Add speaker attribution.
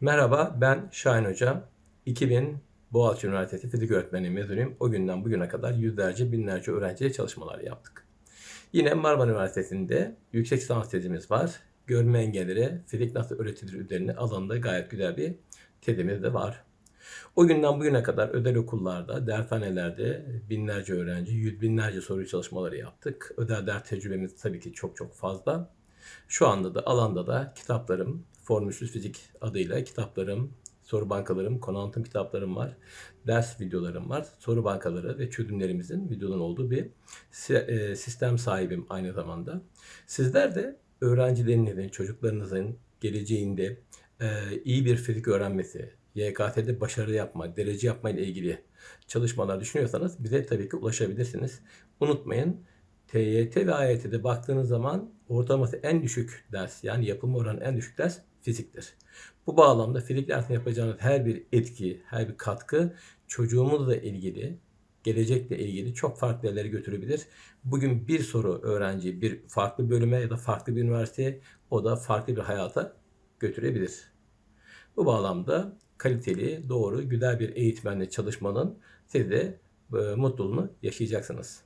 Speaker 1: Merhaba, ben Şahin Hoca. 2000 Boğaziçi Üniversitesi Fizik Öğretmenliği mezunuyum. O günden bugüne kadar yüzlerce, binlerce öğrenciye çalışmalar yaptık. Yine Marmara Üniversitesi'nde yüksek lisans tezimiz var. Görme engelleri fizik nasıl öğretilir üzerine alanında gayet güzel bir tezimiz de var. O günden bugüne kadar özel okullarda, dershanelerde binlerce öğrenci, yüz binlerce soru çalışmaları yaptık. Özel ders tecrübemiz tabii ki çok çok fazla. Şu anda da alanda da kitaplarım, Formülsüz Fizik adıyla kitaplarım, soru bankalarım, konu kitaplarım var. Ders videolarım var. Soru bankaları ve çözümlerimizin videonun olduğu bir e, sistem sahibim aynı zamanda. Sizler de öğrencilerinizin, çocuklarınızın geleceğinde e, iyi bir fizik öğrenmesi, YKS'de başarı yapma, derece yapma ile ilgili çalışmalar düşünüyorsanız bize tabii ki ulaşabilirsiniz. Unutmayın TYT ve AYT'de baktığınız zaman ortalaması en düşük ders yani yapılma oranı en düşük ders fiziktir. Bu bağlamda fizik dersinde yapacağınız her bir etki, her bir katkı çocuğumuzla ilgili, gelecekle ilgili çok farklı yerlere götürebilir. Bugün bir soru öğrenci bir farklı bölüme ya da farklı bir üniversiteye o da farklı bir hayata götürebilir. Bu bağlamda kaliteli, doğru, güzel bir eğitmenle çalışmanın siz de mutluluğunu yaşayacaksınız.